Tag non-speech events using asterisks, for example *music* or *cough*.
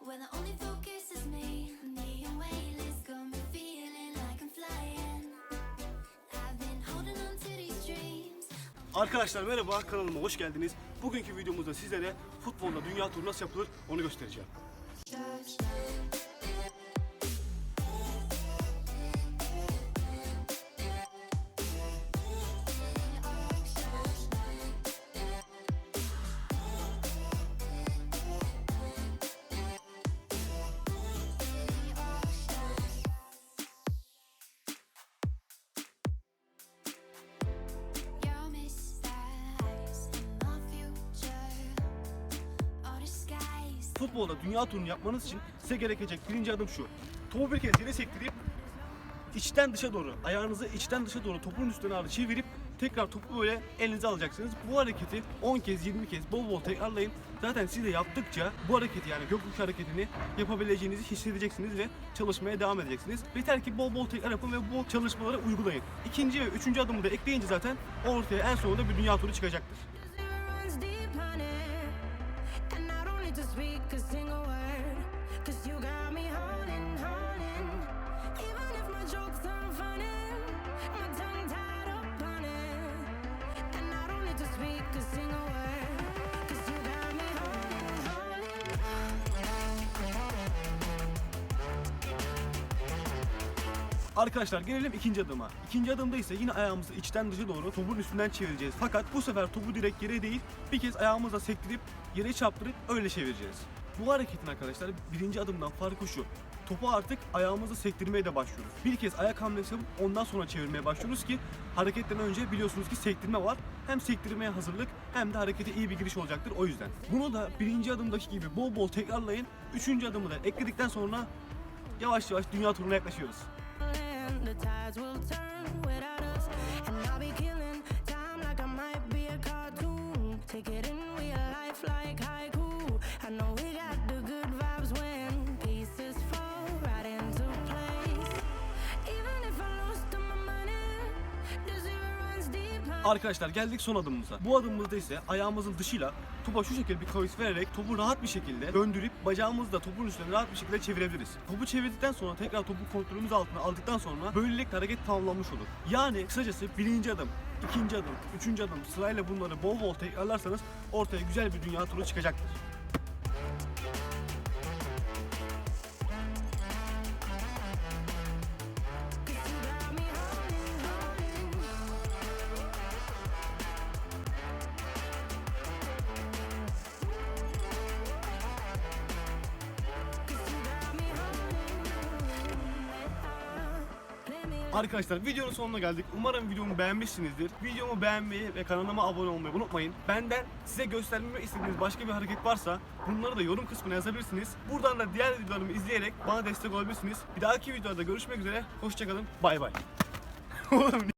When the only focus is me, neon waveless got me feeling like I'm flying. I've been holding on to these dreams. Arkadaşlar merhaba kanalıma hoş geldiniz. Bugünkü videomuzda sizlere futbolda dünya turu nasıl yapılır onu göstereceğim. You'll Futbolda dünya turunu yapmanız için size gerekecek birinci adım şu. Topu bir kez yere sektirip içten dışa doğru, ayağınızı içten dışa doğru topun üstüne doğru çevirip tekrar topu böyle elinize alacaksınız. Bu hareketi 10 kez 20 kez bol bol tekrarlayın. Zaten siz de yaptıkça bu hareketi yani gökyüzü hareketini yapabileceğinizi hissedeceksiniz ve çalışmaya devam edeceksiniz. Yeter ki bol bol tekrar yapın ve bu çalışmaları uygulayın. İkinci ve üçüncü adımı da ekleyince zaten ortaya en sonunda bir dünya turu çıkacaktır. Arkadaşlar gelelim ikinci adıma. İkinci adımda ise yine ayağımızı içten dışa doğru topun üstünden çevireceğiz. Fakat bu sefer topu direkt yere değil bir kez ayağımızla sektirip yere çarptırıp öyle çevireceğiz. Bu hareketin arkadaşlar birinci adımdan farkı şu. Topu artık ayağımızla sektirmeye de başlıyoruz. Bir kez ayak hamlesi ondan sonra çevirmeye başlıyoruz ki hareketten önce biliyorsunuz ki sektirme var. Hem sektirmeye hazırlık hem de harekete iyi bir giriş olacaktır o yüzden. Bunu da birinci adımdaki gibi bol bol tekrarlayın. Üçüncü adımı da ekledikten sonra yavaş yavaş dünya turuna yaklaşıyoruz. The tides will Arkadaşlar geldik son adımımıza. Bu adımımızda ise ayağımızın dışıyla topa şu şekilde bir kavis vererek topu rahat bir şekilde döndürüp bacağımızı da topun üstüne rahat bir şekilde çevirebiliriz. Topu çevirdikten sonra tekrar topu kontrolümüz altına aldıktan sonra böylelikle hareket tamamlanmış olur. Yani kısacası birinci adım, ikinci adım, üçüncü adım sırayla bunları bol bol tekrarlarsanız ortaya güzel bir dünya turu çıkacaktır. Arkadaşlar videonun sonuna geldik. Umarım videomu beğenmişsinizdir. Videomu beğenmeyi ve kanalıma abone olmayı unutmayın. Benden size göstermemi istediğiniz başka bir hareket varsa bunları da yorum kısmına yazabilirsiniz. Buradan da diğer videolarımı izleyerek bana destek olabilirsiniz. Bir dahaki videoda görüşmek üzere. Hoşçakalın. Bay bay. *laughs* Oğlum